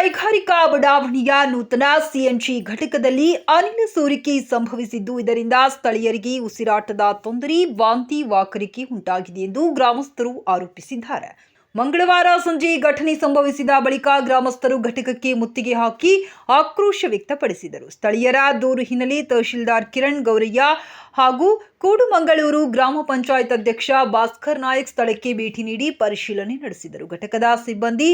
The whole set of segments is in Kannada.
ಕೈಗಾರಿಕಾ ಬಡಾವಣೆಯ ನೂತನ ಸಿಎನ್ಜಿ ಘಟಕದಲ್ಲಿ ಅನಿಲ ಸೋರಿಕೆ ಸಂಭವಿಸಿದ್ದು, ಇದರಿಂದ ಸ್ಥಳೀಯರಿಗೆ ಉಸಿರಾಟದ ತೊಂದರೆ, ವಾಂತಿ, ವಾಕರಿಕೆ ಉಂಟಾಗಿದೆ ಎಂದು ಗ್ರಾಮಸ್ಥರು ಆರೋಪಿಸಿದ್ದಾರೆ. ಮಂಗಳವಾರ ಸಂಜೆ ಘಟನೆ ಸಂಭವಿಸಿದ ಬಳಿಕ ಗ್ರಾಮಸ್ಥರು ಘಟಕಕ್ಕೆ ಮುತ್ತಿಗೆ ಹಾಕಿ ಆಕ್ರೋಶ ವ್ಯಕ್ತಪಡಿಸಿದರು. ಸ್ಥಳೀಯರ ದೂರು ಹಿನ್ನೆಲೆ ತಹಶೀಲ್ದಾರ್ ಕಿರಣ್ ಗೌರಯ್ಯ ಹಾಗೂ ಕೂಡುಮಂಗಳೂರು ಗ್ರಾಮ ಪಂಚಾಯತ್ ಅಧ್ಯಕ್ಷ ಭಾಸ್ಕರ್ ನಾಯಕ್ ಸ್ಥಳಕ್ಕೆ ಭೇಟಿ ನೀಡಿ ಪರಿಶೀಲನೆ ನಡೆಸಿದರು. ಘಟಕದ ಸಿಬ್ಬಂದಿ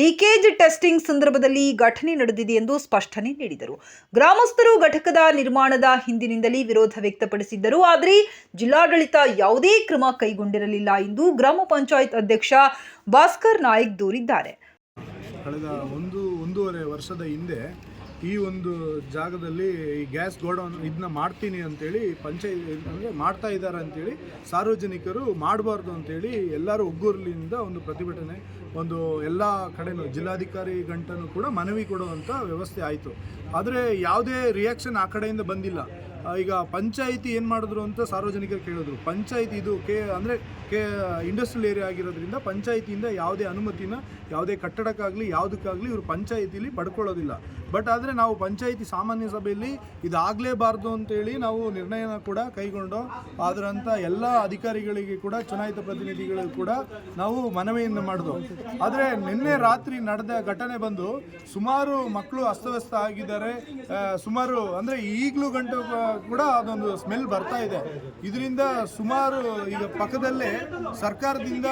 ಲೀಕೇಜ್ ಟೆಸ್ಟಿಂಗ್ ಸಂದರ್ಭದಲ್ಲಿ ಘಟನೆ ನಡೆದಿದೆ ಎಂದು ಸ್ಪಷ್ಟನೆ ನೀಡಿದರು. ಗ್ರಾಮಸ್ಥರು ಘಟಕದ ನಿರ್ಮಾಣದ ಹಿಂದಿನಿಂದಲೇ ವಿರೋಧ ವ್ಯಕ್ತಪಡಿಸಿದ್ದರು. ಆದರೆ ಜಿಲ್ಲಾಡಳಿತ ಯಾವುದೇ ಕ್ರಮ ಕೈಗೊಂಡಿರಲಿಲ್ಲ ಎಂದು ಗ್ರಾಮ ಪಂಚಾಯತ್ ಅಧ್ಯಕ್ಷ ಭಾಸ್ಕರ್ ನಾಯಕ್ ದೂರಿದ್ದಾರೆ. ಕಳೆದ ಒಂದು, ಒಂದೂವರೆ ವರ್ಷದ ಹಿಂದೆ ಈ ಒಂದು ಜಾಗದಲ್ಲಿ ಈ ಗ್ಯಾಸ್ ಗೋಡೌನ್ ಇದನ್ನ ಮಾಡ್ತೀನಿ ಅಂತೇಳಿ ಪಂಚಾಯತ್ ಅಂದರೆ ಮಾಡ್ತಾ ಇದ್ದಾರೆ ಅಂತೇಳಿ ಸಾರ್ವಜನಿಕರು ಮಾಡಬಾರ್ದು ಅಂತೇಳಿ ಎಲ್ಲರೂ ಒಗ್ಗೂರಲಿಂದ ಒಂದು ಪ್ರತಿಭಟನೆ, ಒಂದು ಎಲ್ಲ ಕಡೆನೂ ಜಿಲ್ಲಾಧಿಕಾರಿ ಗಂಟನೂ ಕೂಡ ಮನವಿ ಕೊಡುವಂಥ ವ್ಯವಸ್ಥೆ ಆಯಿತು. ಆದರೆ ಯಾವುದೇ ರಿಯಾಕ್ಷನ್ ಆ ಕಡೆಯಿಂದ ಬಂದಿಲ್ಲ. ಈಗ ಪಂಚಾಯಿತಿ ಏನು ಮಾಡಿದ್ರು ಅಂತ ಸಾರ್ವಜನಿಕರು ಕೇಳಿದ್ರು. ಪಂಚಾಯಿತಿ ಇದು ಕೆ, ಅಂದರೆ ಕೆ ಇಂಡಸ್ಟ್ರಿಯಲ್ ಏರಿಯಾ ಆಗಿರೋದ್ರಿಂದ ಪಂಚಾಯಿತಿಯಿಂದ ಯಾವುದೇ ಅನುಮತಿನ, ಯಾವುದೇ ಕಟ್ಟಡಕ್ಕಾಗಲಿ, ಯಾವುದಕ್ಕಾಗಲಿ ಇವರು ಪಂಚಾಯಿತಿಲಿ ಪಡ್ಕೊಳ್ಳೋದಿಲ್ಲ. ಬಟ್ ಆದರೆ ನಾವು ಪಂಚಾಯಿತಿ ಸಾಮಾನ್ಯ ಸಭೆಯಲ್ಲಿ ಇದಾಗಲೇಬಾರ್ದು ಅಂತೇಳಿ ನಾವು ನಿರ್ಣಯನ ಕೂಡ ಕೈಗೊಂಡು ಅದರಂಥ ಎಲ್ಲ ಅಧಿಕಾರಿಗಳಿಗೆ ಕೂಡ, ಚುನಾಯಿತ ಪ್ರತಿನಿಧಿಗಳು ಕೂಡ ನಾವು ಮನವಿಯನ್ನು ಮಾಡಿದ್ವು ಆದರೆ ನಿನ್ನೆ ರಾತ್ರಿ ನಡೆದ ಘಟನೆ ಬಂದು ಸುಮಾರು ಮಕ್ಕಳು ಅಸ್ತವ್ಯಸ್ತ ಆಗಿದ್ದಾರೆ. ಸುಮಾರು ಅಂದರೆ ಈಗಲೂ ಗಂಟು ಕೂಡ ಅದೊಂದು ಸ್ಮೆಲ್ ಬರ್ತಾ ಇದೆ. ಇದರಿಂದ ಸುಮಾರು ಈಗ ಪಕ್ಕದಲ್ಲೇ ಸರ್ಕಾರದಿಂದ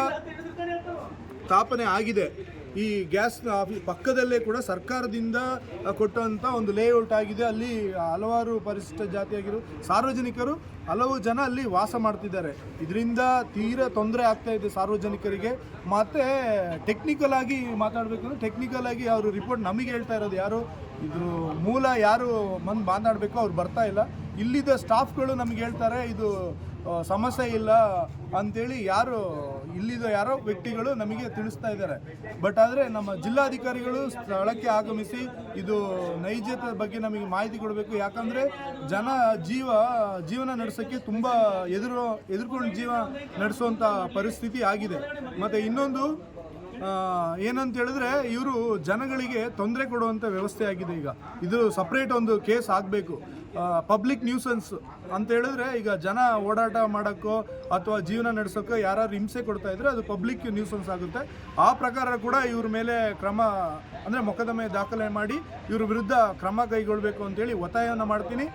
ಸ್ಥಾಪನೆ ಆಗಿದೆ. ಈ ಗ್ಯಾಸ್ ಆಫೀಸ್ ಪಕ್ಕದಲ್ಲೇ ಕೂಡ ಸರ್ಕಾರದಿಂದ ಕೊಟ್ಟಂಥ ಒಂದು ಲೇಔಟ್ ಆಗಿದೆ. ಅಲ್ಲಿ ಹಲವಾರು ಪರಿಶಿಷ್ಟ ಜಾತಿಯಾಗಿರೋ, ಸಾರ್ವಜನಿಕರು ಹಲವು ಜನ ಅಲ್ಲಿ ವಾಸ ಮಾಡ್ತಿದ್ದಾರೆ. ಇದರಿಂದ ತೀರಾ ತೊಂದರೆ ಆಗ್ತಾ ಇದೆ ಸಾರ್ವಜನಿಕರಿಗೆ. ಮತ್ತು ಟೆಕ್ನಿಕಲ್ ಆಗಿ ಮಾತಾಡಬೇಕಂದ್ರೆ ಟೆಕ್ನಿಕಲ್ ಆಗಿ ಅವರು ರಿಪೋರ್ಟ್ ನಮಗೆ ಹೇಳ್ತಾ ಇರೋದು ಯಾರು? ಇದ್ರ ಮೂಲ ಯಾರು ಬಂದು ಮಾತಾಡಬೇಕು ಅವ್ರು ಬರ್ತಾ ಇಲ್ಲ. ಇಲ್ಲಿದ್ದ ಸ್ಟಾಫ್ಗಳು ನಮ್ಗೆ ಹೇಳ್ತಾರೆ, ಇದು ಸಮಸ್ಯೆ ಇಲ್ಲ. ಅಂಥೇಳಿ ಯಾರು ಇಲ್ಲಿದ ಯಾರೋ ವ್ಯಕ್ತಿಗಳು ನಮಗೆ ತಿಳಿಸ್ತಾ ಇದ್ದಾರೆ. ಬಟ್ ಆದರೆ ನಮ್ಮ ಜಿಲ್ಲಾಧಿಕಾರಿಗಳು ಸ್ಥಳಕ್ಕೆ ಆಗಮಿಸಿ ಇದು ನೈಜತೆ ಬಗ್ಗೆ ನಮಗೆ ಮಾಹಿತಿ ಕೊಡಬೇಕು. ಯಾಕಂದರೆ ಜನ ಜೀವ, ಜೀವನ ನಡೆಸೋಕ್ಕೆ ತುಂಬ ಎದುರು, ಎದುರ್ಕೊಂಡು ಜೀವ ನಡೆಸುವಂಥ ಪರಿಸ್ಥಿತಿ ಆಗಿದೆ. ಮತ್ತು ಇನ್ನೊಂದು ಏನಂತ ಹೇಳಿದ್ರೆ ಇವರು ಜನಗಳಿಗೆ ತೊಂದರೆ ಕೊಡುವಂಥ ವ್ಯವಸ್ಥೆ ಆಗಿದೆ ಈಗ. ಇದು ಸಪ್ರೇಟ್ ಒಂದು ಕೇಸ್ ಆಗಬೇಕು. ಪಬ್ಲಿಕ್ ನ್ಯೂಸನ್ಸ್ ಅಂತ ಹೇಳಿದ್ರೆ ಈಗ ಜನ ಓಡಾಟ ಮಾಡೋಕ್ಕೋ ಅಥವಾ ಜೀವನ ನಡೆಸೋಕ್ಕೋ ಯಾರು ಹಿಂಸೆ ಕೊಡ್ತಾ ಇದ್ರೆ ಅದು ಪಬ್ಲಿಕ್ ನ್ಯೂಸನ್ಸ್ ಆಗುತ್ತೆ. ಆ ಪ್ರಕಾರ ಕೂಡ ಇವ್ರ ಮೇಲೆ ಕ್ರಮ, ಅಂದರೆ ಮೊಕದ್ದಮೆ ದಾಖಲೆ ಮಾಡಿ ಇವ್ರ ವಿರುದ್ಧ ಕ್ರಮ ಕೈಗೊಳ್ಳಬೇಕು ಅಂತೇಳಿ ಒತ್ತಾಯವನ್ನು ಮಾಡ್ತೀನಿ.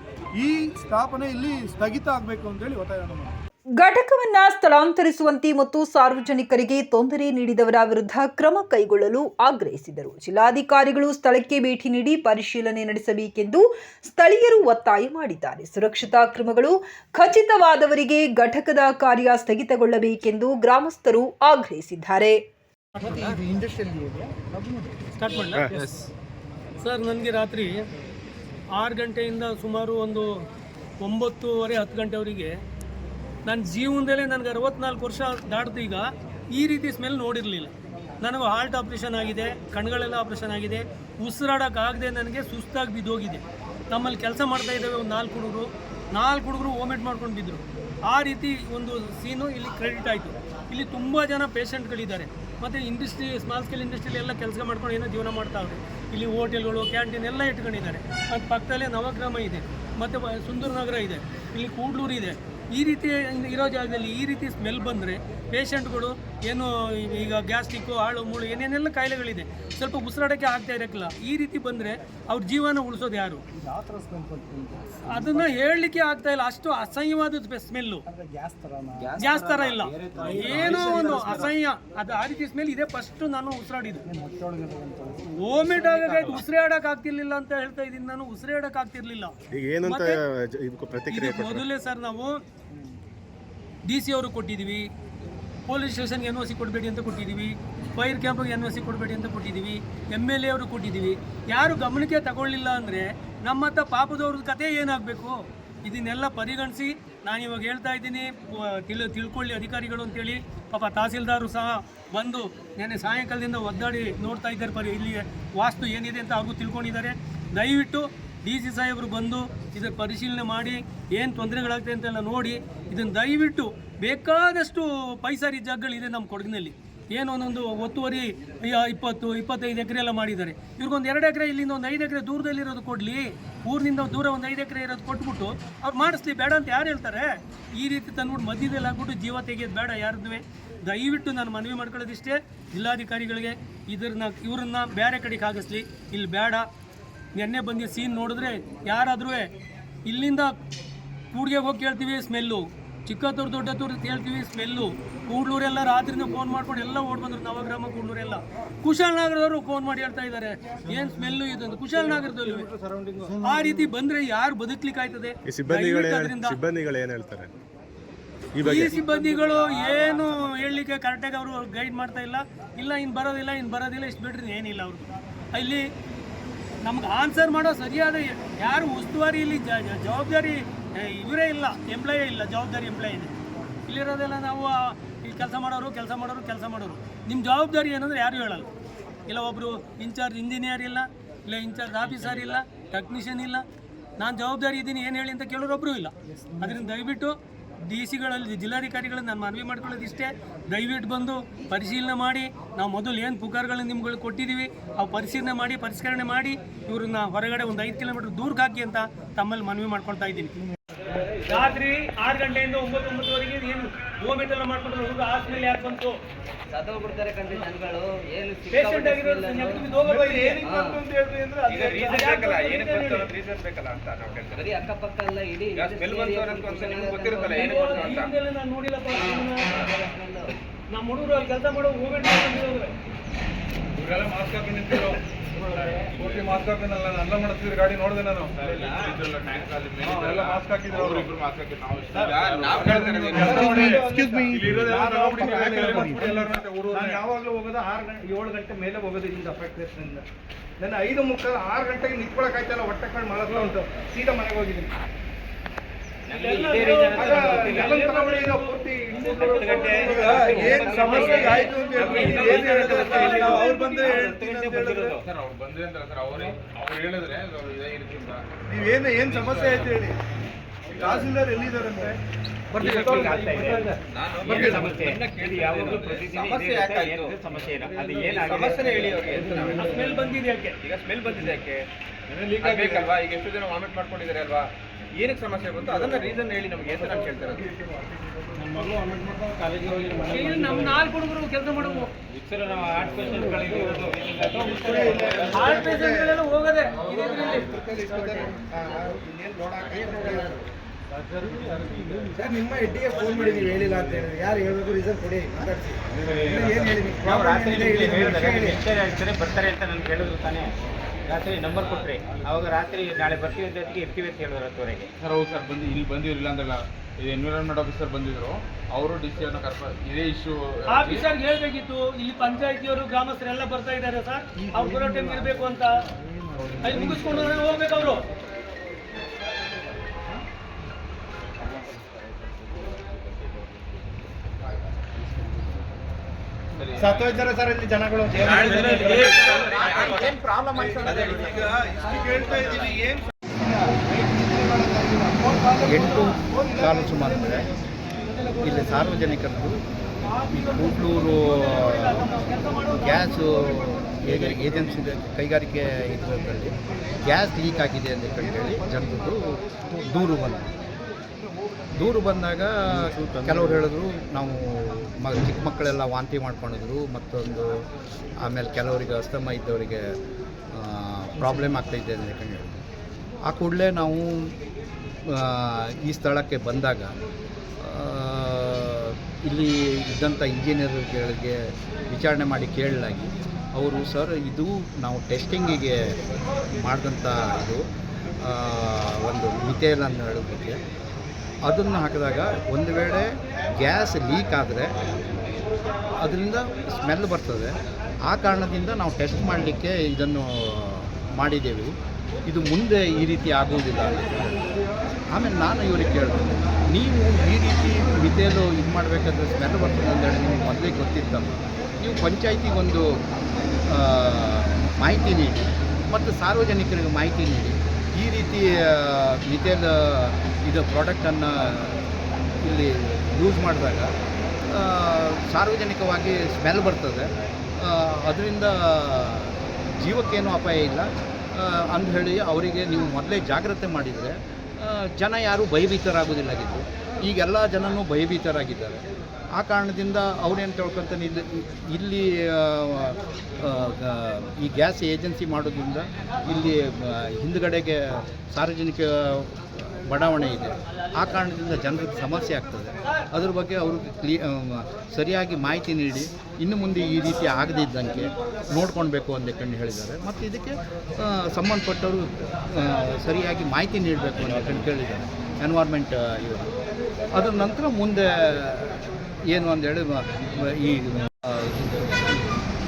ಈ ಸ್ಥಾಪನೆ ಇಲ್ಲಿ ಸ್ಥಗಿತ ಆಗಬೇಕು ಅಂತೇಳಿ ಒತ್ತಾಯವನ್ನು ಮಾಡ್ತೀನಿ. ಘಟಕವನ್ನ ಸ್ಥಳಾಂತರಿಸುವಂತೆ ಮತ್ತು ಸಾರ್ವಜನಿಕರಿಗೆ ತೊಂದರೆ ನೀಡಿದವರ ವಿರುದ್ಧ ಕ್ರಮ ಕೈಗೊಳ್ಳಲು ಆಗ್ರಹಿಸಿದರು. ಜಿಲ್ಲಾಧಿಕಾರಿಗಳು ಸ್ಥಳಕ್ಕೆ ಭೇಟಿ ನೀಡಿ ಪರಿಶೀಲನೆ ನಡೆಸಬೇಕೆಂದು ಸ್ಥಳೀಯರು ಒತ್ತಾಯ ಮಾಡಿದ್ದಾರೆ. ಸುರಕ್ಷತಾ ಕ್ರಮಗಳು ಖಚಿತವಾದವರಿಗೆ ಘಟಕದ ಕಾರ್ಯ ಸ್ಥಗಿತಗೊಳ್ಳಬೇಕೆಂದು ಗ್ರಾಮಸ್ಥರು ಆಗ್ರಹಿಸಿದ್ದಾರೆ. ಸರ್ ನನಗೆ ರಾತ್ರಿ ಆರು ಗಂಟೆಯಿಂದ ಸುಮಾರು ಒಂದು ಒಂಬತ್ತುವರೆ ಹತ್ತು ಗಂಟೆವರೆಗೆ ನನ್ನ ಜೀವನದಲ್ಲೇ ನನಗೆ ಅರವತ್ನಾಲ್ಕು ವರ್ಷ ದಾಟ್ದು ಈಗ, ಈ ರೀತಿ ಸ್ಮೆಲ್ ನೋಡಿರಲಿಲ್ಲ. ನನಗೆ ಹಾರ್ಟ್ ಆಪ್ರೇಷನ್ ಆಗಿದೆ, ಕಣ್ಗಳೆಲ್ಲ ಆಪ್ರೇಷನ್ ಆಗಿದೆ ಉಸಿರಾಡೋಕ್ಕಾಗದೆ ನನಗೆ ಸುಸ್ತಾಗಿ ಬಿದ್ದೋಗಿದೆ. ನಮ್ಮಲ್ಲಿ ಕೆಲಸ ಮಾಡ್ತಾ ಇದ್ದಾವೆ ಒಂದು ನಾಲ್ಕು ಹುಡುಗರು ನಾಲ್ಕು ಹುಡುಗರು ವೋಮಿಟ್ ಮಾಡ್ಕೊಂಡು ಬಿದ್ದರು ಆ ರೀತಿ ಒಂದು ಸೀನು ಇಲ್ಲಿ ಕ್ರೆಡಿಟ್ ಆಯಿತು. ಇಲ್ಲಿ ತುಂಬ ಜನ ಪೇಷಂಟ್ಗಳಿದ್ದಾರೆ ಮತ್ತು ಇಂಡಸ್ಟ್ರಿ ಸ್ಮಾಲ್ ಸ್ಕೇಲ್ ಇಂಡಸ್ಟ್ರಿಲಿ ಎಲ್ಲ ಕೆಲಸ ಮಾಡ್ಕೊಂಡು ಏನೋ ಜೀವನ ಮಾಡ್ತಾವ್ರೆ ಇಲ್ಲಿ ಹೋಟೆಲ್ಗಳು ಕ್ಯಾಂಟೀನ್ ಎಲ್ಲ ಇಟ್ಕೊಂಡಿದ್ದಾರೆ. ಮತ್ತು ಪಕ್ಕದಲ್ಲೇ ನವಗ್ರಾಮ ಇದೆ. ಮತ್ತು ಸುಂದರನಗರ ಸುಂದರ ನಗರ ಇದೆ. ಇಲ್ಲಿ ಕೂಡ್ಲೂರು ಇದೆ. ಈ ರೀತಿ ಇರೋ ಜಾಗದಲ್ಲಿ ಈ ರೀತಿ ಸ್ಮೆಲ್ ಬಂದರೆ ಪೇಷಂಟ್ಗಳು ಏನು ಈಗ ಗ್ಯಾಸ್ಟಿಕ್ಕು ಹಾಳು ಮುಳು ಏನೇನೆಲ್ಲ ಕಾಯಿಲೆಗಳಿದೆ ಸ್ವಲ್ಪ ಉಸಿರಾಡೋಕ್ಕೆ ಆಗ್ತಾ ಇರೋಕ್ಕಿಲ್ಲ. ಈ ರೀತಿ ಬಂದರೆ ಅವ್ರ ಜೀವನ ಉಳಿಸೋದು ಯಾರು? ಅದನ್ನು ಹೇಳಲಿಕ್ಕೆ ಆಗ್ತಾ ಇಲ್ಲ. ಅಷ್ಟು ಅಸಹ್ಯವಾದ ಸ್ಮೆಲ್ಲು ಗ್ಯಾಸ್ ಥರ ಇಲ್ಲ. ಏನೋ ಒಂದು ಅಸಹ್ಯ. ಅದು ಆ ರೀತಿ ಸ್ಮೆಲ್ ಇದೆ. ಫಸ್ಟ್ ನಾನು ಉಸಿರಾಡಿದ್ದು. ವಾಮಿಟ್ ಆಗಕ್ಕೆ ಉಸಿರಾಡಕ್ಕೆ ಆಗ್ತಿರ್ಲಿಲ್ಲ ಅಂತ ಹೇಳ್ತಾ ಇದ್ದೀನಿ ನಾನು. ಉಸಿರಾಡಕ್ಕೆ ಆಗ್ತಿರ್ಲಿಲ್ಲ. ಮೊದಲೇ ಸರ್ ನಾವು ಡಿ ಸಿ ಅವರು ಕೊಟ್ಟಿದ್ದೀವಿ. ಪೊಲೀಸ್ ಸ್ಟೇಷನ್ಗೆ ಎನ್ ಒ ಸಿ ಕೊಡಬೇಡಿ ಅಂತ ಕೊಟ್ಟಿದ್ದೀವಿ. ಫೈರ್ ಕ್ಯಾಂಪ್ಗೆ ಎನ್ ಒ ಸಿ ಕೊಡಬೇಡಿ ಅಂತ ಕೊಟ್ಟಿದ್ದೀವಿ. ಎಂ ಎಲ್ ಎ ಅವರು ಕೊಟ್ಟಿದ್ದೀವಿ. ಯಾರು ಗಮನಕ್ಕೆ ತಗೊಳ್ಳಿಲ್ಲ ಅಂದರೆ ನಮ್ಮ ಹತ್ರ ಪಾಪದವ್ರ ಕತೆ ಏನಾಗಬೇಕು? ಇದನ್ನೆಲ್ಲ ಪರಿಗಣಿಸಿ ನಾನು ಇವಾಗ ಹೇಳ್ತಾ ಇದ್ದೀನಿ. ತಿಳಿ, ತಿಳ್ಕೊಳ್ಳಿ ಅಧಿಕಾರಿಗಳು ಅಂತೇಳಿ. ಪಾಪ ತಹಸೀಲ್ದಾರು ಸಹ ಬಂದು ನೆನ್ನೆ ಸಾಯಂಕಾಲದಿಂದ ಒದ್ದಾಡಿ ನೋಡ್ತಾ ಇದ್ದಾರೆ. ಪರಿ ಇಲ್ಲಿ ವಾಸ್ತು ಏನಿದೆ ಅಂತ ಅವರು ತಿಳ್ಕೊಂಡಿದ್ದಾರೆ. ದಯವಿಟ್ಟು ಡಿ ಸಿ ಸಾಹೇಬರು ಬಂದು ಇದರ ಪರಿಶೀಲನೆ ಮಾಡಿ ಏನು ತೊಂದರೆಗಳಾಗ್ತದೆ ಅಂತೆಲ್ಲ ನೋಡಿ ಇದನ್ನು ದಯವಿಟ್ಟು ಬೇಕಾದಷ್ಟು ಪೈಸಾರಿ ಜಾಗಗಳಿದೆ ನಮ್ಮ ಕೊಡಗಿನಲ್ಲಿ. ಏನು ಒಂದೊಂದು ಒತ್ತುವರಿ ಇಪ್ಪತ್ತು, ಇಪ್ಪತ್ತೈದು ಎಕರೆ ಎಲ್ಲ ಮಾಡಿದ್ದಾರೆ. ಇವ್ರಿಗೊಂದು ಎರಡು ಎಕರೆ, ಇಲ್ಲಿಂದ ಒಂದು ಐದು ಎಕರೆ ದೂರದಲ್ಲಿರೋದು ಕೊಡಲಿ. ಊರಿನಿಂದ ದೂರ ಒಂದು ಐದು ಎಕರೆ ಇರೋದು ಕೊಟ್ಬಿಟ್ಟು ಅವ್ರು ಮಾಡಿಸ್ಲಿ, ಬೇಡ ಅಂತ ಯಾರು ಹೇಳ್ತಾರೆ? ಈ ರೀತಿ ತಂದ್ಬಿಟ್ಟು ಮಧ್ಯದಲ್ಲಿ ಹಾಕ್ಬಿಟ್ಟು ಜೀವ ತೆಗೆಯೋದು ಬೇಡ ಯಾರದ್ದುವೆ ದಯವಿಟ್ಟು ನಾನು ಮನವಿ ಮಾಡ್ಕೊಳ್ಳೋದಿಷ್ಟೇ. ಜಿಲ್ಲಾಧಿಕಾರಿಗಳಿಗೆ ಇದನ್ನ, ಇವ್ರನ್ನ ಬೇರೆ ಕಡೆಗೆ ಹಾಕಿಸ್ಲಿ. ಇಲ್ಲಿ ಬೇಡ. ನೆನ್ನೆ ಬಂದಿದ್ದ ಸೀನ್ ನೋಡಿದ್ರೆ ಯಾರಾದ್ರೂ ಇಲ್ಲಿಂದ ಕೂಡ್ಗೆ ಹೋಗಿ ಕೇಳ್ತೀವಿ ಸ್ಮೆಲ್ಲು. ಚಿಕ್ಕತ್ತೂರು ದೊಡ್ಡತ್ತೂರು ಕೇಳ್ತೀವಿ ಸ್ಮೆಲ್ಲು. ಕೂಡ್ಲೂರೆಲ್ಲ ರಾತ್ರಿಯಿಂದ ಫೋನ್ ಮಾಡ್ಕೊಂಡು ಎಲ್ಲ ಓಡ್ ಬಂದ್ರು. ನವಗ್ರಾಮ ಕೂಡ್ಲೂರೆಲ್ಲ. ಕುಶಾಲನಗರದವರು ಫೋನ್ ಮಾಡಿ ಹೇಳ್ತಾ ಇದ್ದಾರೆ. ಏನು ಸ್ಮೆಲ್ಲು ಇದು ಅಂತ. ಕುಶಾಲನಗರದಲ್ಲಿ ಆ ರೀತಿ ಬಂದ್ರೆ ಯಾರು ಬದುಕ್ಲಿಕ್ಕೆ ಆಯ್ತದೆ ಈ ಸಿಬ್ಬಂದಿಗಳು ದಯವಿಟ್ಟು ಏನ್- ಹೇಳ್ತಾರೆ? ಈ ಸಿಬ್ಬಂದಿಗಳು ಏನು ಹೇಳಲಿಕ್ಕೆ ಕರೆಕ್ಟಾಗಿ ಅವರು ಗೈಡ್ ಮಾಡ್ತಾ ಇಲ್ಲ. ಇಲ್ಲ ಇನ್ನು ಬರೋದಿಲ್ಲ ಇನ್ನು ಬರೋದಿಲ್ಲ. ಇಷ್ಟು ಬಿಡ್ರಿ ಏನಿಲ್ಲ ಅವ್ರದ್ದು ಇಲ್ಲಿ ನಮ್ಗೆ ಆನ್ಸರ್ ಮಾಡೋ ಸರಿಯಾದ ಯಾರು ಉಸ್ತುವಾರಿ ಇಲ್ಲಿ ಜವಾಬ್ದಾರಿ ಇವರೇ ಇಲ್ಲ ಎಂಪ್ಲಾಯೇ ಇಲ್ಲ, ಜವಾಬ್ದಾರಿ ಎಂಪ್ಲಾಯ್ ಇದೆ. ಇಲ್ಲಿರೋದೆಲ್ಲ ನಾವು ಇಲ್ಲಿ ಕೆಲಸ ಮಾಡೋರು ಕೆಲಸ ಮಾಡೋರು ಕೆಲಸ ಮಾಡೋರು. ನಿಮ್ಮ ಜವಾಬ್ದಾರಿ ಏನಂದ್ರೆ ಯಾರು ಹೇಳಲ್ಲ. ಇಲ್ಲ ಒಬ್ಬರು ಇನ್ಚಾರ್ಜ್ ಇಂಜಿನಿಯರ್ ಇಲ್ಲ ಇಲ್ಲ ಇನ್ಚಾರ್ಜ್ ಆಫೀಸರ್ ಇಲ್ಲ ಟೆಕ್ನಿಷಿಯನ್ ಇಲ್ಲ. ನಾನು ಜವಾಬ್ದಾರಿ ಇದ್ದೀನಿ, ಏನು ಹೇಳಿ ಅಂತ ಕೇಳೋರು ಒಬ್ಬರು ಇಲ್ಲ. ಅದರಿಂದ ದಯವಿಟ್ಟು ಡಿ ಸಿಗಳಲ್ಲಿ ಜಿಲ್ಲಾಧಿಕಾರಿಗಳನ್ನ ನಾನು ಮನವಿ ಮಾಡ್ಕೊಳ್ಳೋದು ಇಷ್ಟೇ. ದಯವಿಟ್ಟು ಬಂದು ಪರಿಶೀಲನೆ ಮಾಡಿ. ನಾವು ಮೊದಲು ಏನು ಪುಕಾರ್ಗಳನ್ನ ನಿಮ್ಗಳು ಕೊಟ್ಟಿದ್ದೀವಿ, ಅವು ಪರಿಶೀಲನೆ ಮಾಡಿ, ಪರಿಷ್ಕರಣೆ ಮಾಡಿ, ಇವ್ರನ್ನ ಹೊರಗಡೆ ಒಂದು ಐದು ಕಿಲೋಮೀಟರ್ ದೂರಕ್ಕೆ ಹಾಕಿ ಅಂತ ತಮ್ಮಲ್ಲಿ ಮನವಿ ಮಾಡ್ಕೊಳ್ತಾ ಇದ್ದೀನಿ. ರಾತ್ರಿ ಆರು ಗಂಟೆಯಿಂದ ಒಂಬತ್ತು ಒಂಬತ್ತುವರೆಗೆ ಏನು ಮೂವ್ಮೆಂಟ್ ಎಲ್ಲ ಮಾಡ್ಕೊಂಡ್ರೆ ಹುಡುಗ ಆಸ್ಮೇಲೆ ಯಾಕೆ ಬಂತು? ಸತ್ತೋಗ್ಬಿಡ್ತಾರೆ ಕಂಡ್ರಿ ಜನಗಳು. ಏನು ಪೇಷಂಟ್ ಆಗಿರೋದು. ಬರೀ ಅಕ್ಕಪಕ್ಕ ಎಲ್ಲ ಇಡೀ ನೋಡಿಲ್ಲಪ್ಪ. ನಮ್ಮ ಹುಡುಗರು ಅಲ್ಲಿ ಕೆಲಸ ಮಾಡೋ ಮೂವ್ಮೆಂಟ್ ಇವರೆಲ್ಲ ಮಾಸ್ಕ್ ಹಾಕೊಂಡು ನಿಂತಿರೋ. ಪೂರ್ತಿ ಮಾಸ್ಕ್ ಹಾಕೊಂಡು ನಾನು ಅಲ್ಲ ಮಾಡಿಸ್ತಿದ್ರು ಗಾಡಿ ನೋಡಿದೆ ನಾನು. ಎಲ್ಲ ಮಾಸ್ಕ್ ಹಾಕಿದ್ರು ಅವರು. ನಾನು ಯಾವಾಗಲೂ ಹೋಗೋದು ಆರು ಗಂಟೆ ಏಳು ಗಂಟೆ ಮೇಲೆ ಹೋಗೋದು ಇಲ್ಲಿಂದ ಫ್ಯಾಕ್ಟ್ರಿಯಿಂದ ನನ್ನ ಐದು ಮುಕ್ಕಾಲು ಆರು ಗಂಟೆಗೆ ನಿಂತ್ಕೊಳಕ್ ಆಯ್ತಲ್ಲ ಹೊಟ್ಟೆ ಕಣ್ಣು ಮಾಡಲ್ಲ ಉಂಟು. ಸೀದಾ ಮನೆಗೆ ಹೋಗಿದ್ದೀನಿ. ಏನ್ ಸಮಸ್ಯೆ ಆಯ್ತು ಅಂತ ಅವ್ರು ಬಂದ್ರೆ ನೀವೇನು ಏನ್ ಸಮಸ್ಯೆ ಆಯ್ತು ಹೇಳಿ? ತಹಸೀಲ್ದಾರ್ ಅವ್ರಿಗೆ. ಸ್ಮೆಲ್ ಬಂದಿದೆ ಯಾಕೆ? ಈಗ ಸ್ಮೆಲ್ ಬಂದಿದೆ ಯಾಕೆ? ಲೀಕ್ ಆಗಬೇಕಲ್ವಾ? ಈಗ ಎಷ್ಟು ಜನ ವಾಮಿಟ್ ಮಾಡ್ಕೊಂಡಿದ್ದಾರೆ ಅಲ್ವಾ? ಏನಕ್ಕೆ ಸಮಸ್ಯೆ ಬಂತು ಅದನ್ನ ರೀಸನ್ ಹೇಳಿ ನಮ್ಗೆ ಅಂತ ಕೇಳ್ತಾರೆ ನಮ್ಮ ನಾಲ್ಕು ಹುಡುಗರು ಕೆಲಸ ಮಾಡೋದು. ಹಾರ್ಟ್ ಪೇಷಂಟ್ಗಳೆಲ್ಲ ಹೋಗದೆ ಇದೇ ಇದ್ರಲ್ಲಿ. ಸರ್ ನಿಮ್ಮ ಹೆಡ್ಡಿಗೆ ಫೋನ್ ಮಾಡಿ ನೀವು ಹೇಳಿಲ್ಲ ಅಂತ ಹೇಳಿದ್ರೆ ಯಾರು ಹೇಳಬೇಕು ರೀಸನ್ ಕೊಡಿ ಮಾತಾಡ್ಸಿ. ಏನು ಹೇಳಿ ಬರ್ತಾರೆ ಅಂತ ನನ್ಗೆ ಹೇಳಿದ್ರು ತಾನೇ. ರಾತ್ರಿ ನಂಬರ್ ಕೊಟ್ರಿ ಅವಾಗ ರಾತ್ರಿ ನಾಳೆ ಬರ್ತೀವಿ ಅಂತ ಇರ್ತೀವಿ ಅಂತ ಹೇಳಿದ್ರು ಹತ್ತುವರೆಗೆ ಸರ್ ಹೌದು ಸರ್ ಬಂದು ಇಲ್ಲಿ ಬಂದಿರಲಿಲ್ಲ ಅಂದಲ್ಲ ಇದು ಎನ್ವಿರಾನ್ಮೆಂಟ್ ಆಫೀಸರ್ ಬಂದಿದ್ರು ಅವರು ಡಿ ಸಿ ಕರ್ಪ ಇದೇ ಇಶ್ಯೂ ಆಫೀಸರ್ ಹೇಳ್ಬೇಕಿತ್ತು ಇಲ್ಲಿ ಪಂಚಾಯತಿಯವರು ಗ್ರಾಮಸ್ಥರೆಲ್ಲ ಬರ್ತಾ ಇದ್ದಾರೆ ಸರ್ ಅವ್ರು ಬರೋ ಟೈಮ್ ಇರಬೇಕು ಅಂತ ಅಲ್ಲಿ ಮುಗಿಸ್ಕೊಂಡು ಹೋಗ್ಬೇಕು ಅವರು ಸತ್ತೋಯ್ತಾರೆ ಸರ್ ಇಲ್ಲಿ ಜನಗಳು ಏನ್ ಪ್ರಾಬ್ಲಮ್ ಈಗ ಇಷ್ಟು ಕೇಳ್ತಾ ಇದ್ದೀನಿ ಏನ್ ಎಂಟು ಕಾಲು ಸುಮಾರು ಅಂದರೆ ಇಲ್ಲಿ ಸಾರ್ವಜನಿಕರದ್ದು ಈ ಕೂಡ್ಲೂರು ಗ್ಯಾಸು ಏಜ- ಏಜೆನ್ಸಿ ಕೈಗಾರಿಕೆ ಇದರಲ್ಲಿ ಗ್ಯಾಸ್ ಲೀಕ್ ಆಗಿದೆ ಅಂತ ಹೇಳಿ ಜನರದ್ದು ದೂರು ಬಂತು ದೂರು ಬಂದಾಗ ಕೆಲವರು ಹೇಳಿದ್ರು, ನಾವು ಮ, ಚಿಕ್ಕ ಮಕ್ಕಳೆಲ್ಲ ವಾಂತಿ ಮಾಡ್ಕೊಂಡಿದ್ರು, ಮತ್ತೊಂದು ಆಮೇಲೆ ಕೆಲವರಿಗೆ ಅಸ್ತಮ ಇದ್ದವರಿಗೆ ಪ್ರಾಬ್ಲಮ್ ಆಗ್ತಾಯಿದೆ ಅಂತ ಹೇಳಿದ್ರು ಆ ಕೂಡಲೇ ನಾವು ಈ ಸ್ಥಳಕ್ಕೆ ಬಂದಾಗ ಇಲ್ಲಿ ಇದ್ದಂಥ ಇಂಜಿನಿಯರ್ಗಳಿಗೆ ವಿಚಾರಣೆ ಮಾಡಿ ಕೇಳಲಾಗಿ, ಅವರು, ಸರ್, ಇದು ನಾವು ಟೆಸ್ಟಿಂಗಿಗೆ ಮಾಡಿದಂಥ ಇದು ಒಂದು ಮಿಥೇಲ್ ಅಂತ ಹೇಳೋದಕ್ಕೆ. ಅದನ್ನು ಹಾಕಿದಾಗ ಒಂದು ವೇಳೆ ಗ್ಯಾಸ್ ಲೀಕ್ ಆದರೆ ಅದರಿಂದ ಸ್ಮೆಲ್ ಬರ್ತದೆ. ಆ ಕಾರಣದಿಂದ ನಾವು ಟೆಸ್ಟ್ ಮಾಡಲಿಕ್ಕೆ ಇದನ್ನು ಮಾಡಿದ್ದೇವೆ. ಇದು ಮುಂದೆ ಈ ರೀತಿ ಆಗುವುದಿಲ್ಲ ಆಮೇಲೆ ನಾನು ಇವರಿಗೆ ಕೇಳಿದೆ, ನೀವು ಈ ರೀತಿ ಮಿತೇಲು ಇದು ಮಾಡಬೇಕಾದ್ರೆ ಸ್ಮೆಲ್ ಬರ್ತದೆ ಅಂತೇಳಿ ನಿಮಗೆ ಮೊದಲೇ ಗೊತ್ತಿತ್ತಲ್ಲ. ನೀವು ಪಂಚಾಯಿತಿಗೊಂದು ಮಾಹಿತಿ ನೀಡಿ ಮತ್ತು ಸಾರ್ವಜನಿಕರಿಗೆ ಮಾಹಿತಿ ನೀಡಿ. ಈ ರೀತಿ ಮಿತೇಲ್ ಇದು ಪ್ರಾಡಕ್ಟನ್ನು ಇಲ್ಲಿ ಯೂಸ್ ಮಾಡಿದಾಗ ಸಾರ್ವಜನಿಕವಾಗಿ ಸ್ಮೆಲ್ ಬರ್ತದೆ. ಅದರಿಂದ ಜೀವಕ್ಕೇನು ಅಪಾಯ ಇಲ್ಲ. ಹೇಳಿ ಅವರಿಗೆ ನೀವು ಮೊದಲೇ ಜಾಗ್ರತೆ ಮಾಡಿದರೆ ಜನ ಯಾರೂ ಭಯಭೀತರಾಗೋದಿಲ್ಲ ಆಗಿದ್ದು. ಈಗೆಲ್ಲ ಜನನೂ ಭಯಭೀತರಾಗಿದ್ದಾರೆ. ಆ ಕಾರಣದಿಂದ ಅವ್ರೇನು ತಿಳ್ಕೊತಾನೆ ಇಲ್ಲಿ ಇಲ್ಲಿ ಈ ಗ್ಯಾಸ್ ಏಜೆನ್ಸಿ ಮಾಡೋದ್ರಿಂದ ಇಲ್ಲಿ ಹಿಂದುಗಡೆಗೆ ಸಾರ್ವಜನಿಕ ಬಡಾವಣೆ ಇದೆ. ಆ ಕಾರಣದಿಂದ ಜನರಿಗೆ ಸಮಸ್ಯೆ ಆಗ್ತದೆ. ಅದ್ರ ಬಗ್ಗೆ ಅವರು ಕ್ಲೀ ಸರಿಯಾಗಿ ಮಾಹಿತಿ ನೀಡಿ, ಇನ್ನು ಮುಂದೆ ಈ ರೀತಿ ಆಗದಿದ್ದಂಗೆ ನೋಡ್ಕೊಳ್ಬೇಕು ಅಂತ ಕಂಡು ಹೇಳಿದ್ದಾರೆ. ಮತ್ತು ಇದಕ್ಕೆ ಸಂಬಂಧಪಟ್ಟವರು ಸರಿಯಾಗಿ ಮಾಹಿತಿ ನೀಡಬೇಕು ಅಂತ ಕಂಡು ಕೇಳಿದ್ದಾರೆ. ಎನ್ವೈರ್ಮೆಂಟ್ ಇವರು. ಅದರ ನಂತರ ಮುಂದೆ ಏನು ಮ- ಮ- ಈ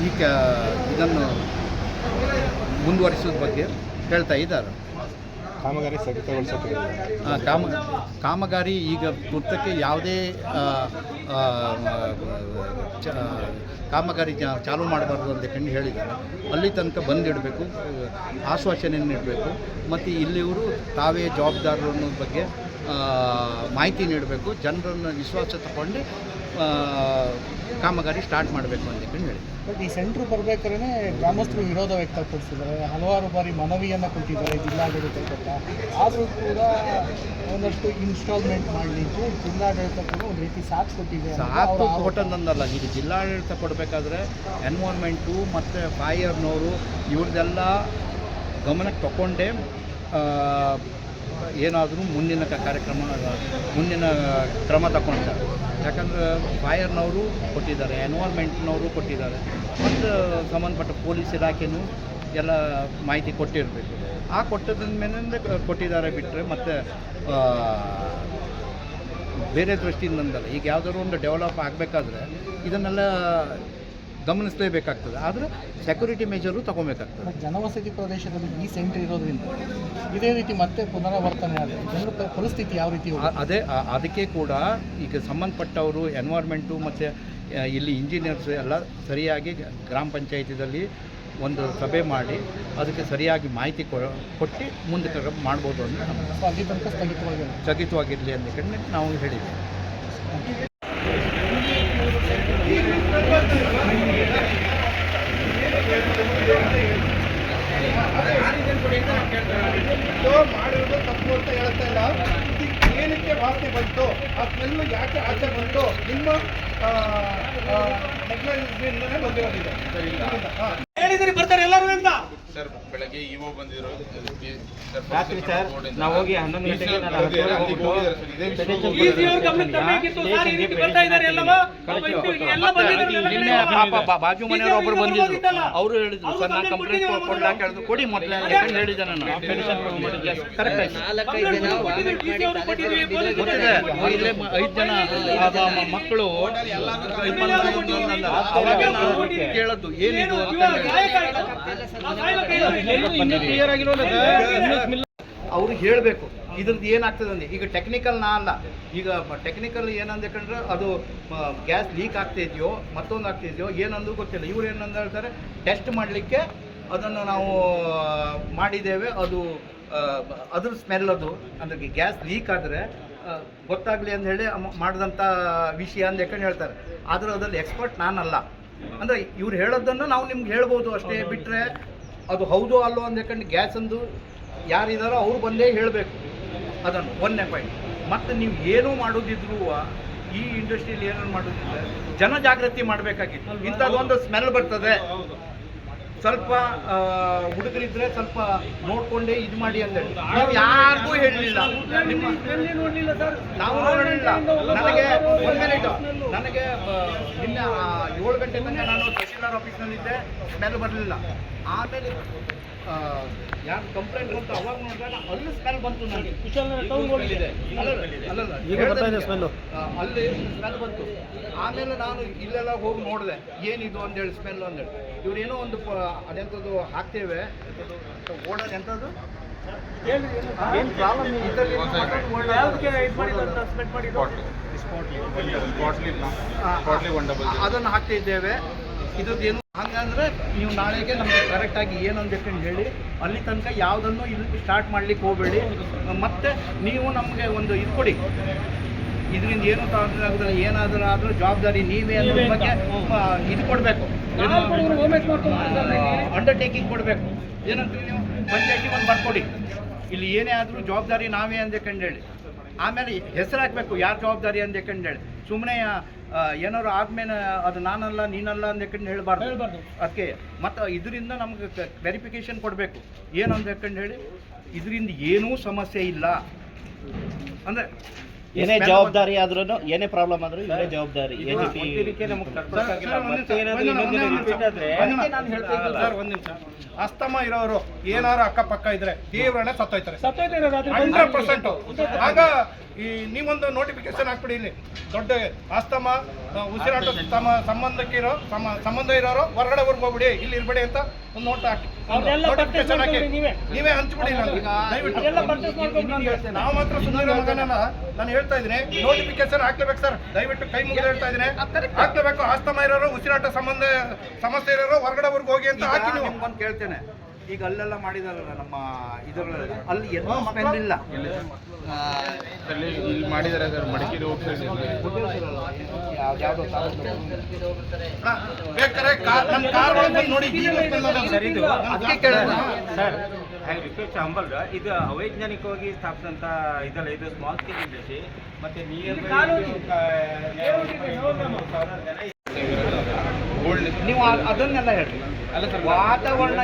ಈ ಇದನ್ನು ಮುಂದುವರಿಸೋದ್ರ ಬಗ್ಗೆ ಹೇಳ್ತಾ ಇದ್ದಾರೆ. ಕಾಮಗಾರಿ ಕಾಮ, ಕಾಮಗಾರಿ ಈಗ ತುರ್ತಕ್ಕೆ ಯಾವುದೇ ಕಾಮಗಾರಿ ಚಾಲು ಚಾಲೂ ಮಾಡಬಾರ್ದು ಅಂತ ಕಂಡು ಹೇಳಿದ್ದಾರೆ. ಅಲ್ಲಿ ತನಕ ಬಂದಿಡಬೇಕು ಆಶ್ವಾಸನೆ ನೀಡಬೇಕು. ಮತ್ತು ಇಲ್ಲಿವರು ತಾವೇ ಜವಾಬ್ದಾರರು ಅನ್ನೋದ್ರ ಬಗ್ಗೆ ಮಾಹಿತಿ ನೀಡಬೇಕು. ಜನರನ್ನು ವಿಶ್ವಾಸ ತಗೊಂಡು ಕಾಮಗಾರಿ ಸ್ಟಾರ್ಟ್ ಮಾಡಬೇಕು ಅಂತ ಕಂಡು ಹೇಳಿದ್ದಾರೆ. ಬಟ್ ಈ ಸೆಂಟ್ರ್ ಬರಬೇಕಾದ್ರೆ ಗ್ರಾಮಸ್ಥರು ವಿರೋಧ ವ್ಯಕ್ತಪಡಿಸಿದ್ದಾರೆ. ಹಲವಾರು ಬಾರಿ ಮನವಿಯನ್ನು ಕೊಟ್ಟಿದ್ದಾರೆ ಜಿಲ್ಲಾಡಳಿತ ಕೊಟ್ಟ. ಆದರೂ ಕೂಡ ಒಂದಷ್ಟು ಇನ್ಸ್ಟಾಲ್ಮೆಂಟ್ ಮಾಡಲಿಕ್ಕೆ ಜಿಲ್ಲಾಡಳಿತ ಕೂಡ ಒಂದು ರೀತಿ ಸಾಥ್ ಕೊಟ್ಟಿದೆ ಸಾಥ್. ಕೊಟ್ಟಂದಲ್ಲ ಈಗ ಜಿಲ್ಲಾಡಳಿತ ಕೊಡಬೇಕಾದ್ರೆ ಎನ್ವೈರ್ಮೆಂಟು ಮತ್ತು ಫೈರ್ನವರು ಇವ್ರದ್ದೆಲ್ಲ ಗಮನಕ್ಕೆ ತಗೊಂಡೇ ಏನಾದರೂ ಮುಂದಿನ ಕಾರ್ಯಕ್ರಮ ಮುಂದಿನ ಕ್ರಮ ತಗೊಳ್ತಾರೆ ಯಾಕಂದ್ರೆ ಫೈರ್ನವರು ಕೊಟ್ಟಿದ್ದಾರೆ ಎನ್ವೈರ್ಮೆಂಟ್ನವರು ಕೊಟ್ಟಿದ್ದಾರೆ. ಮತ್ತು ಸಂಬಂಧಪಟ್ಟ ಪೊಲೀಸ್ ಇಲಾಖೆನೂ ಎಲ್ಲ ಮಾಹಿತಿ ಕೊಟ್ಟಿರಬೇಕು. ಆ ಕೊಟ್ಟದ ಮೇಲೆ ಕೊಟ್ಟಿದ್ದಾರೆ ಬಿಟ್ಟರೆ ಮತ್ತು ಬೇರೆ ದೃಷ್ಟಿಯಿಂದಲ್ಲ. ಈಗ ಯಾವುದಾದ್ರು ಒಂದು ಡೆವಲಪ್ ಆಗಬೇಕಾದ್ರೆ ಇದನ್ನೆಲ್ಲ ಗಮನಿಸಲೇಬೇಕಾಗ್ತದೆ. ಆದರೆ ಸೆಕ್ಯೂರಿಟಿ ಮೇಜರು ತಗೋಬೇಕಾಗ್ತದೆ. ಜನವಸತಿ ಪ್ರದೇಶದಲ್ಲಿ ಈ ಸೆಂಟರ್ ಇರೋದ್ರಿಂದ ಇದೇ ರೀತಿ ಮತ್ತೆ ಪುನರಾವರ್ತನೆ ಆದರೆ ಜನರ ಪರಿಸ್ಥಿತಿ ಯಾವ ರೀತಿ? ಅದೇ ಅದಕ್ಕೆ ಕೂಡ ಈಗ ಸಂಬಂಧಪಟ್ಟವರು ಎನ್ವೈರ್ಮೆಂಟು ಮತ್ತು ಇಲ್ಲಿ ಇಂಜಿನಿಯರ್ಸ್ ಎಲ್ಲ ಸರಿಯಾಗಿ ಗ್ರಾಮ ಪಂಚಾಯತಿದಲ್ಲಿ ಒಂದು ಸಭೆ ಮಾಡಿ ಅದಕ್ಕೆ ಸರಿಯಾಗಿ ಮಾಹಿತಿ ಕೊ ಕೊಟ್ಟು ಮುಂದೆ ಮಾಡ್ಬೋದು ಅಂತ ಸ್ಥಗಿತವಾಗಿರಲಿ ಅಂತ ಕಂಡು ನಾವು ಹೇಳಿದ್ದೀವಿ ಇದು ಮಾಡಿರೋದು ತಪ್ಪು ಅಂತ ಹೇಳ್ತಾ ಇಲ್ಲ ಇದು ಏನಕ್ಕೆ ವಾಸನೆ ಬಂತು ಆ ಸ್ಮೆಲ್ಲು ಯಾಕೆ ಆಚೆ ಬಂತು ನಿಮ್ಮ ನೆಗ್ಲೆನ್ಸ್ನಿಂದಲೇ ಬಂದಿರೋದಿದೆ ಹಾ. ಹೇಳಿದಿರಿ ಬರ್ತಾರೆ ಎಲ್ಲರೂ ಅಂತ. ಸರ್ ಬೆಳಗ್ಗೆ ಬಂದಿರೋ ರಾತ್ರಿ ಸರ್ ನಾವು ಹೋಗಿ ಹನ್ನೊಂದು ಗಂಟೆಗೆ ನಾನು ಹೋಗ್ಬಿಟ್ಟು ನಿನ್ನೆ ಪಾಪ ಬಾಜು ಮನೆಯವರು ಒಬ್ಬರು ಬಂದಿದ್ರು. ಅವರು ಹೇಳಿದ್ರು ಸರ್ ನಾನು ಕಂಪ್ಲೇಂಟ್ ಕೊಡ್ಲಾಕ ಹೇಳಿದ್ರು? ಕೊಡಿ ಮೊದಲೇ ಅಂತ ಹೇಳಿದೆ ನಾನು. ಕರೆಕ್ಟ್ ಆಯ್ತು. ನಾಲ್ಕೈದು ದಿನ ವಾಮಿಟ್ ಮಾಡಿ ತಲೆ ಗೊತ್ತಿದೆ. ಇಲ್ಲೇ ಐದು ಜನ ಆ ಬ- ಮ- ಮಕ್ಕಳು ಕೇಳದ್ದು ಏನಿದು ಅಂತ ಅವ್ರಿಗೆ ಹೇಳಬೇಕು. ಇದ್ರದ್ದು ಏನಾಗ್ತದೆ ಅಂದ್ರೆ ಈಗ ಟೆಕ್ನಿಕಲ್ ನಾ ಅಲ್ಲ. ಈಗ ಟೆಕ್ನಿಕಲ್ ಏನಂದ್ರೆ ಅದು ಗ್ಯಾಸ್ ಲೀಕ್ ಆಗ್ತಾ ಇದೆಯೋ ಮತ್ತೊಂದು ಆಗ್ತಾ ಇದೆಯೋ ಏನಂದು ಗೊತ್ತಿಲ್ಲ. ಇವ್ರು ಏನಂತ ಹೇಳ್ತಾರೆ ಟೆಸ್ಟ್ ಮಾಡಲಿಕ್ಕೆ ಅದನ್ನು ನಾವು ಮಾಡಿದ್ದೇವೆ. ಅದು ಅದ್ರ ಸ್ಮೆಲ್ ಅದು. ಅಂದ್ರೆ ಗ್ಯಾಸ್ ಲೀಕ್ ಆದರೆ ಗೊತ್ತಾಗಲಿ ಅಂತ ಹೇಳಿ ಮಾಡಿದಂಥ ವಿಷಯ ಅಂತ ಯಾಕಂದ್ರೆ ಹೇಳ್ತಾರೆ. ಆದರೆ ಅದರಲ್ಲಿ ಎಕ್ಸ್ಪರ್ಟ್ ನಾನಲ್ಲ. ಅಂದರೆ ಇವ್ರು ಹೇಳೋದನ್ನು ನಾವು ನಿಮ್ಗೆ ಹೇಳ್ಬೋದು ಅಷ್ಟೇ. ಬಿಟ್ಟರೆ ಅದು ಹೌದು ಅಲ್ಲೋ ಅಂದ್ಕೊಂಡು ಗ್ಯಾಸ್ ಅಂದು ಯಾರಿದಾರೋ ಅವ್ರು ಬಂದೇ ಹೇಳಬೇಕು. ಅದನ್ನು ಒಂದನೇ ಪಾಯಿಂಟ್ ಮತ್ತು ನೀವು ಏನೂ ಮಾಡೋದಿದ್ರು ಈ ಇಂಡಸ್ಟ್ರಿಯಲ್ಲಿ ಏನೇನು ಮಾಡೋದಿದ್ರೆ ಜನ ಜಾಗೃತಿ ಮಾಡಬೇಕಾಗಿತ್ತು. ಇಂಥದ್ದೊಂದು ಸ್ಮೆಲ್ ಬರ್ತದೆ. ಸ್ವಲ್ಪ ಹುಡುಗರಿದ್ರೆ ಸ್ವಲ್ಪ ನೋಡ್ಕೊಂಡೇ ಇದು ಮಾಡಿ ಅಂತ ಹೇಳಿ. ನಾವು ಯಾರಿಗೂ ಹೇಳಲಿಲ್ಲ. ನಾವು ನೋಡಲಿಲ್ಲ. ನನಗೆ ಒಂದು ಮಿನಿಟ್ ನನಗೆ ನಿನ್ನ ಏಳು ಗಂಟೆ ತನಕ ನಾನು ತಹಶೀಲ್ದಾರ್ ಆಫೀಸ್ನಲ್ಲಿದ್ದೆ. ಸ್ಮೆಲ್ ಬರಲಿಲ್ಲ. ಆಮೇಲೆ ಯಾರು ಕಂಪ್ಲೇಂಟ್ ಬಂತು ಅವಾಗ ನೋಡಿದಾಗ ಅಲ್ಲಿ ಸ್ಮೆಲ್ ಬಂತು ನನಗೆ. ಅಲ್ಲಿ ಸ್ಮೆಲ್ ಬಂತು. ಆಮೇಲೆ ನಾನು ಇಲ್ಲೆಲ್ಲ ಹೋಗಿ ನೋಡಿದೆ. ಏನಿದು ಅಂತೇಳಿ ಸ್ಮೆಲ್ ಅಂತೇಳಿ ಇವ್ರೇನೋ ಒಂದು ಅದೆಂಥದ್ದು ಹಾಕ್ತೇವೆ. ಓಡೋದು ಎಂಥದ್ದು. ಅದನ್ನು ಹಾಕ್ತಾ ಏನು ಹಂಗಂದ್ರೆ ನೀವು ನಾಳೆಗೆ ನಮಗೆ ಕರೆಕ್ಟಾಗಿ ಏನು ಅಂತ ಹೇಳಿ ಅಲ್ಲಿ ತನಕ ಯಾವುದನ್ನು ಇಲ್ಲಿ ಸ್ಟಾರ್ಟ್ ಮಾಡ್ಲಿಕ್ಕೆ ಹೋಗಬೇಡಿ. ಮತ್ತೆ ನೀವು ನಮಗೆ ಒಂದು ಇದು ಕೊಡಿ. ಇದರಿಂದ ಏನು ತೊಂದರೆ ಆಗೋದಿಲ್ಲ ಏನಾದರೂ ಆದರೂ ಜವಾಬ್ದಾರಿ ನೀವೇ ಅನ್ನೋದ್ರ ಬಗ್ಗೆ ಇದು ಕೊಡಬೇಕು. ಅಂಡರ್ಟೇಕಿಂಗ್ ಕೊಡಬೇಕು. ಏನಂತೀವಿ ನೀವು? ಪಂಚಾಯತಿ ಒಂದು ಬರ್ಕೊಡಿ. ಇಲ್ಲಿ ಏನೇ ಆದರೂ ಜವಾಬ್ದಾರಿ ನಾವೇ ಅಂದೇಕಂಡೇಳಿ ಆಮೇಲೆ ಹೆಸರು ಹಾಕಬೇಕು ಯಾರು ಜವಾಬ್ದಾರಿ ಅಂದೇಕಂಡೇಳಿ ಸುಮ್ಮನೆ ಏನಾದ್ರು ಆದ್ಮೇಲೆ ಅದು ನಾನಲ್ಲ ನೀನಲ್ಲ ಅಂದೇಕಂಡು ಹೇಳ್ಬಾರ್ದು. ಹೇಳ್ಬಾರ್ದು. ಅದಕ್ಕೆ ಮತ್ತು ಇದರಿಂದ ನಮ್ಗೆ ವೆರಿಫಿಕೇಶನ್ ಕೊಡಬೇಕು. ಏನು ಅಂದೇಕಂಡು ಹೇಳಿ ಇದರಿಂದ ಏನೂ ಸಮಸ್ಯೆ ಇಲ್ಲ. ಅಂದರೆ ಏನೇ ಜವಾಬ್ದಾರಿ ಆದ್ರೂ ಏನೇ ಪ್ರಾಬ್ಲಮ್ ಆದ್ರೂ ಇವರೇ ಜವಾಬ್ದಾರಿ. ಅಸ್ತಮ ಇರೋರು ಏನಾರು ಅಕ್ಕಪಕ್ಕ ಇದ್ರೆ ತೀವ್ರನೇ ಸತ್ತೋಯ್ತಾರೆ. ಹಂಡ್ರೆಡ್ ಪರ್ಸೆಂಟ್ ಆಗ ಈ ನೀವೊಂದು ನೋಟಿಫಿಕೇಶನ್ ಹಾಕ್ಬಿಡಿ ಇಲ್ಲಿ. ದೊಡ್ಡ ಆಸ್ತಮ ಉಸಿರಾಟ ತಮ್ಮ ಸಂಬಂಧಕ್ಕೆ ಇರೋ ಸಂಬಂಧ ಇರೋರು ಹೊರಗಡೆ ಊರಿಗೆ ಹೋಗ್ಬಿಡಿ. ಇಲ್ಲಿ ಇರ್ಬೇಡಿ ಅಂತ ಒಂದು ನೋಟ್ ಹಾಕಿ. ನೋಟಿಫಿಕೇಶನ್ ಹಾಕಿ. ನೀವೇ. ಹಂಚ್ಬಿಡಿ ನಾನು ಹೇಳ್ತೇನೆ. ನಾವು ಮಾತ್ರ ಸುಂದರ ಮಗನಲ್ಲ. ನಾನು ಹೇಳ್ತಾ ಇದ್ದೀನಿ ನೋಟಿಫಿಕೇಶನ್ ಹಾಕ್ಲೇಬೇಕು ಸರ್ ದಯವಿಟ್ಟು ಕೈ ಮುಗಿದು ಹೇಳ್ತಾ ಇದ್ದೀನಿ. ಹಾಕ್ಲೇಬೇಕು. ಆಸ್ತಮ ಇರೋರು ಉಸಿರಾಟ ಸಂಬಂಧ ಸಮಸ್ಯೆ ಇರೋರು ಹೊರಗಡೆ ಊರಿಗೆ ಹೋಗಿ ಅಂತ ಹಾಕಿ ನೀವು. ಒಂದು ಕೇಳ್ತೇನೆ. ಈಗ ಅಲ್ಲೆಲ್ಲ ಮಾಡಿದಾರಲ್ಲ ನಮ್ಮ ಇದರಲ್ಲಿ ಅಲ್ಲಿ ಏನೋ ಸ್ಮೆಲ್ ಇಲ್ಲ? ಇಲ್ಲಿ ಮಾಡಿದಾರೆ ಸರ್ ಮಡಿಕೇರಿ ಇದು ಅದಕ್ಕೆ ಕೇಳಿದೆ ಸರ್ ಐ ರಿಕ್ವೆಸ್ಟ್ ಹಂಬಲ್ ಇದು ಅವೈಜ್ಞಾನಿಕವಾಗಿ ಸ್ಥಾಪಿಸಿದಂಥ ಇದಲ್ಲ ಇದು ಸ್ಮಾಲ್ ಸ್ಕೇಲ್ ಇಂಡಸ್ಟ್ರಿ ಮತ್ತೆ ನೀವು ಅದನ್ನೆಲ್ಲ ಹೇಳ್ರಿ. ವಾತಾವರಣ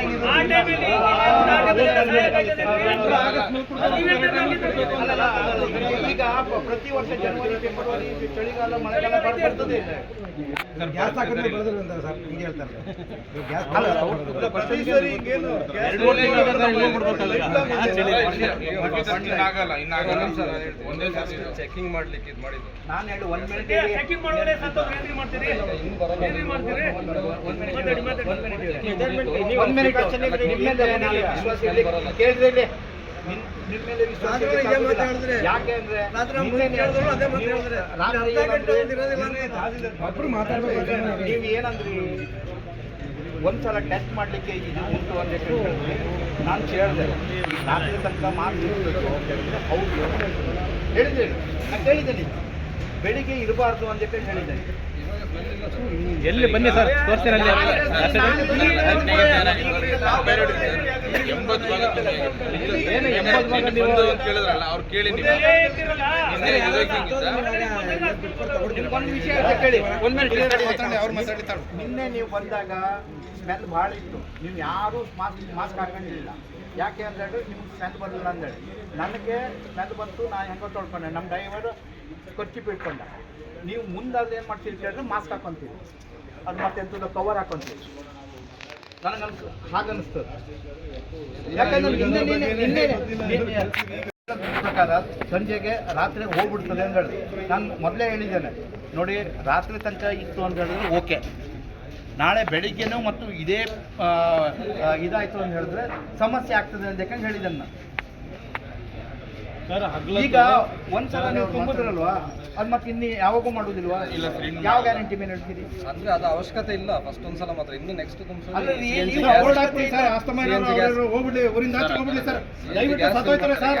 ಈಗ ಪ್ರತಿ ವರ್ಷ ಜನವರಿ ಫೆಬ್ರವರಿ ಚಳಿಗಾಲ ಮಳೆಗಾಲ ಪ್ರತಿ ಸರಿ ಇನ್ನಾಗಲ್ಲ ಇನ್ನಾಗಲ್ಲ ಒಂದೇ ಚೆಕಿಂಗ್ ಮಾಡ್ಲಿಕ್ಕೆ ಇದು ಮಾಡಿದ್ದು. ನಾನು ಹೇಳಿ. ಒಂದ್ ಮಿನಿಟ್ ಚೆಕಿಂಗ್ ಮಾಡೋದೇ ಏನ್ರಿ ಮಾಡ್ತೀರಿ? ಮಾತಾಡಿ ಮಾತಾಡಿ ಒಂದ್ ಮಿನಿಟ್ ನೀವು- ಏನಂದ್ರೆ? ಒಂದ್ಸಲ ಟೆಸ್ಟ್ ಮಾಡ್ಲಿಕ್ಕೆ ಇದು ಉಂಟು ಅಂತ ಹೇಳಿದ್ರೆ ನಾನು ಕೇಳಿದೆ. ರಾತ್ರಿ ತನಕ ಮಾರ್ಕ್ಸ್ ಇರಬೇಕು. ಅಂತ ಹೇಳಿದ್ರೆ ಹೌದು. ಹೇಳಿದೆ ನಾನು ಕೇಳಿದ್ದೇನೆ. ಬೆಳಿಗ್ಗೆ ಇರಬಾರ್ದು ಅಂತ ಹೇಳಿ ಹೇಳಿದ್ದೇನೆ. ಎಲ್ಲಿ ಬನ್ನಿ ಸರ್? ತೋರಿಸ್ತೀನಿ ಅವ್ರು ಕೇಳಿ ನಿನ್ನೆ ನೀವು ಬಂದಾಗ ಸ್ಮೆಲ್ ಭಾಳ ಇತ್ತು. ನೀವು ಯಾರೂ ಮಾಸ್ಕ್ ಮಾಸ್ಕ್ ಹಾಕೊಂಡಿರಲಿಲ್ಲ ಯಾಕೆ ಅಂತ ಹೇಳಿ ನಿಮ್ಗೆ ಸ್ಮೆಲ್ ಬರಲಿಲ್ಲ ಅಂದೇಳಿ ನನಗೆ ಸ್ಮೆಲ್ ಬಂತು ನಾನು ಹೆಂಗೋ ತೊಳ್ಕೊಂಡೆ. ನಮ್ಮ ಡ್ರೈವರ್ ಕೊಚ್ಚಿ ಬಿಟ್ಕೊಂಡ ನೀವು ಮುಂದಾದ್ರೆ ಏನು ಮಾಡ್ತೀರಿ ಕೇಳಿದ್ರೆ ಮಾಸ್ಕ್ ಹಾಕೊಂತೀವಿ ಅದು ಮತ್ತೆ ಎಂತದ ಕವರ್ ಹಾಕೊಂತೀವಿ ಅನ್ಸ ಹಾಗನ್ನಿಸ್ತದೆ ಯಾಕಂದ್ರೆ ಪ್ರಕಾರ ಸಂಜೆಗೆ ರಾತ್ರಿ ಹೋಗ್ಬಿಡ್ತದೆ ಅಂತ ಹೇಳಿ ನಾನು ಮೊದಲೇ ಹೇಳಿದ್ದೇನೆ. ನೋಡಿ ರಾತ್ರಿ ತನಕ ಇತ್ತು ಅಂತ ಹೇಳಿದ್ರೆ ಓಕೆ. ನಾಳೆ ಬೆಳಿಗ್ಗೆನೂ ಮತ್ತು ಇದೇ ಆ, ಅಂತ ಹೇಳಿದ್ರೆ ಸಮಸ್ಯೆ ಆಗ್ತದೆ ಅಂತ ಯಾಕಂದ್ರೆ ಹೇಳಿದ್ದೇನೆ ನಾನು. ಈಗ ಒಂದ್ಸಲ ನೀವು ತುಂಬಿದ್ರಲ್ವಾ? ಅದು ಮತ್ತೆ ಇನ್ನು ಯಾವಾಗೂ ಮಾಡೋದಿಲ್ವಾ? ಇಲ್ಲ ಸರ್, ಇನ್ನು ಯಾವ ಗ್ಯಾರಂಟಿ ಮೇಲೆ ಹೇಳ್ತೀರಿ ಅಂದ್ರೆ ಅದು ಅವಶ್ಯಕತೆ ಇಲ್ಲ ಫಸ್ಟ್ ಒಂದ್ಸಲ ಮಾತ್ರ ಇನ್ನು ನೆಕ್ಸ್ಟ್ ಅಲ್ಲ, ನೀವು ಹಾಕ್ತೀರಿ ಸರ್, ಅವ್ರು ಊರಿಂದ ಸರ್. ದಯವಿಟ್ಟು ಸತ್ತೋಯ್ತಾರೆ ಸರ್.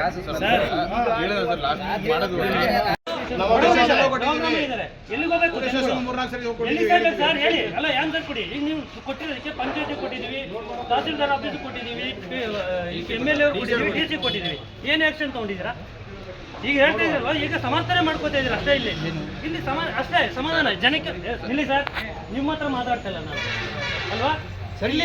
ಸರ್ ಸರ್ ಹೇಳಿ. ಅಲ್ಲ ಏನ್ ಕೊಡಿ? ಈಗ ನೀವು ಕೊಟ್ಟಿರೋದಕ್ಕೆ ಪಂಚಾಯತಿ ಕೊಟ್ಟಿದ್ದೀವಿ ತಹಸೀಲ್ದಾರ್ ಆಫೀಸ್ ಕೊಟ್ಟಿದ್ದೀವಿ ಎಂ ಎಲ್ ಎ ಕೊಟ್ಟಿದ್ದೀವಿ. ಡಿ ಸಿ ಕೊಟ್ಟಿದ್ದೀವಿ. ಏನು ಆಕ್ಷನ್ ತಗೊಂಡಿದ್ದೀರಾ? ಈಗ ಹೇಳ್ತಾ ಈಗ ಸಮರ್ಥನೆ ಮಾಡ್ಕೋತಾ ಇದ್ದೀರಾ ಅಷ್ಟೇ ಇಲ್ಲಿ? ಇಲ್ಲಿ ಸಮ ಅಷ್ಟೇ ಸಮಾಧಾನ. ಜನಕ್ಕೆ ಇಲ್ಲಿ ಸರ್ ನಿಮ್ಮ ಹತ್ರ ಮಾತಾಡ್ತಾ ಇಲ್ಲ ನಾನು. ಅಲ್ವಾ? ಇಲ್ಲಿ